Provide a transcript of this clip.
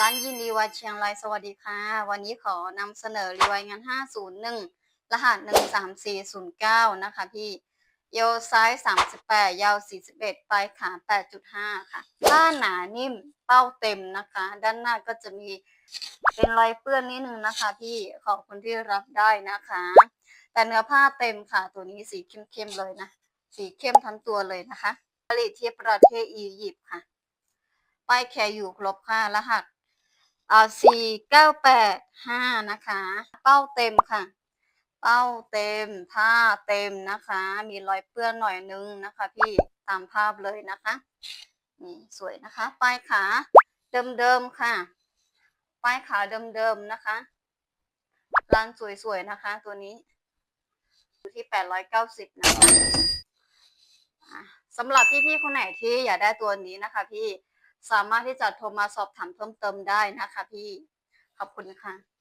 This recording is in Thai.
ร้านยินดีวัดเชียงรายสวัสดีค่ะ วันนี้ขอนำเสนอรีวายงาน 501 รหัส 13409 นะคะพี่เยซ้าย 38 ยาว 41 ปลายขา 8.5 ค่ะผ้าหนานิ่มเป้าเต็มนะคะ ด้านหน้าก็จะมีเป็นรอยเปื้อนนิดนึงนะคะ พี่ขอบคุณที่รับได้นะคะ แต่เนื้อผ้าเต็มค่ะ ตัวนี้สีเข้มๆเลยนะ สีเข้มทั้งตัวเลยนะคะผลิตที่ประเทศอียิปต์ค่ะป้ายแคร์อยู่ครบค่ะรหัส อ่าสี่เก้าแปดห้านะคะ เป้าเต็มค่ะ เป้าเต็มผ้าเต็มนะคะ มีรอยเปื้อนหน่อยนึงนะคะ พี่ตามภาพเลยนะคะนี่สวยนะคะป้ายขาเดิมๆค่ะป้ายขาเดิมๆนะคะร้านสวยๆนะคะ ตัวนี้อยู่ที่แปดร้อยเก้าสิบนะคะสำหรับพี่ๆคนไหนที่อยากได้ตัวนี้นะคะ พี่ สามารถที่จะโทรมาสอบถามเพิ่มเติมได้นะคะพี่ ขอบคุณค่ะ